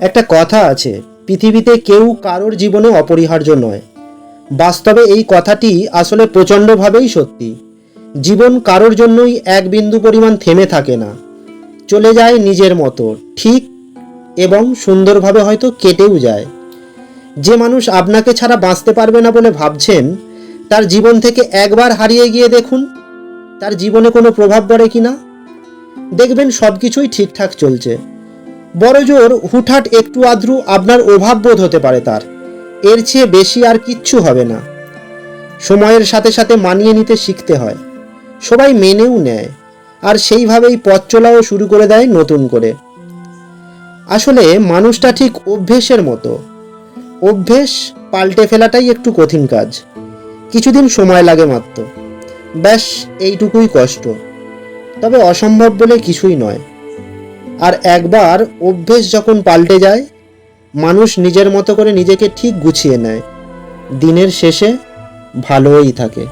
একটা কথা আছে, পৃথিবীতে কেউ কারোর জীবনে অপরিহার্য নয়। বাস্তবে এই কথাটি আসলে প্রচণ্ডভাবেই সত্যি। জীবন কারোর জন্যই এক বিন্দু পরিমাণ থেমে থাকে না। চলে যায় নিজের মতো, ঠিক এবং সুন্দরভাবে হয়তো কেটেও যায়। যে মানুষ আপনাকে ছাড়া বাঁচতে পারবে না বলে ভাবছেন, তার জীবন থেকে একবার হারিয়ে গিয়ে দেখুন, তার জীবনে কোনো প্রভাব পড়ে কি না দেখবেন সব কিছুই ঠিকঠাক চলছে। বড় জোর হুটহাট একটু আদ্রু আপনার অভাব বোধ হতে পারে তার। এর চেয়ে বেশি আর কিচ্ছু হবে না। সময়ের সাথে সাথে মানিয়ে নিতে শিখতে হয়। সবাই মেনেও নেয়। আর সেইভাবেই পথ চলাও শুরু করে দেয় নতুন করে। আসলে মানুষটা ঠিক অভ্যেসের মতো। অভ্যেস পাল্টে ফেলাটাই একটু কঠিন কাজ। কিছুদিন সময় লাগে মাত্র। ব্যাস, এইটুকুই কষ্ট। তবে অসম্ভব বলে কিছুই নয়। আর একবার অভ্যেস যখন পাল্টে যায়, মানুষ নিজের মতো করে নিজেকে ঠিক গুছিয়ে নেয়। দিনের শেষে ভালোই থাকে।